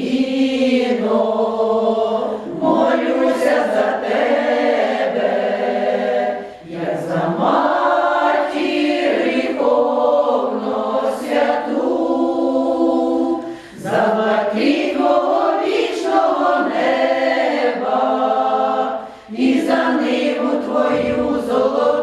Україно, молюся за тебе, як за матір гріховно святу, за блакитного вічного неба і за ниву твою золоту,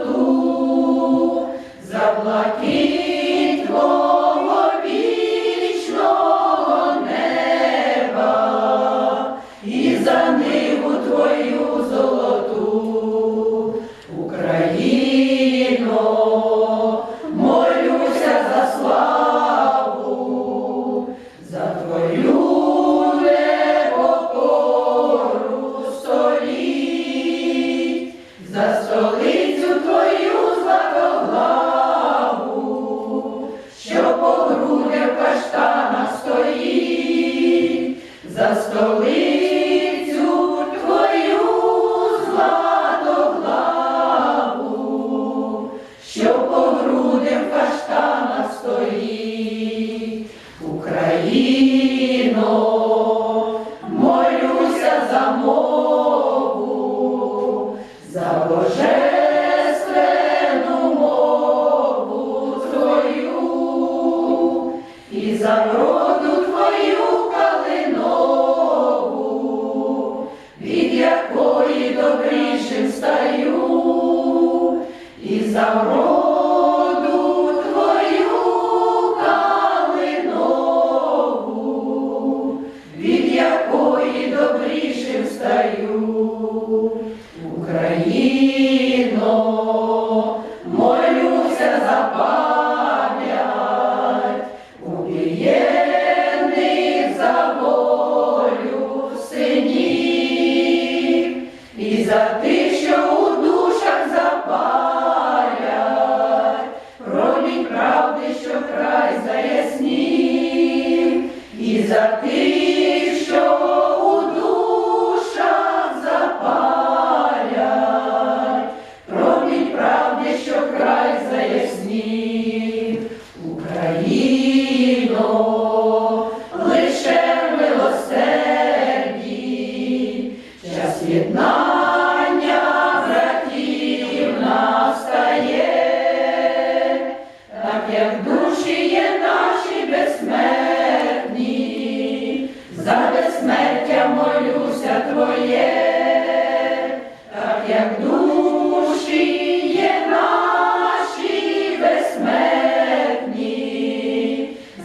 за столицю твою златоглаву, що по грудях каштана стоїть, Україно, молюся за мову, за мову твою і за за вроду твою калинову, від якої добрішим стаю. І що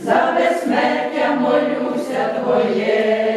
за безсмертя молюся Твоє.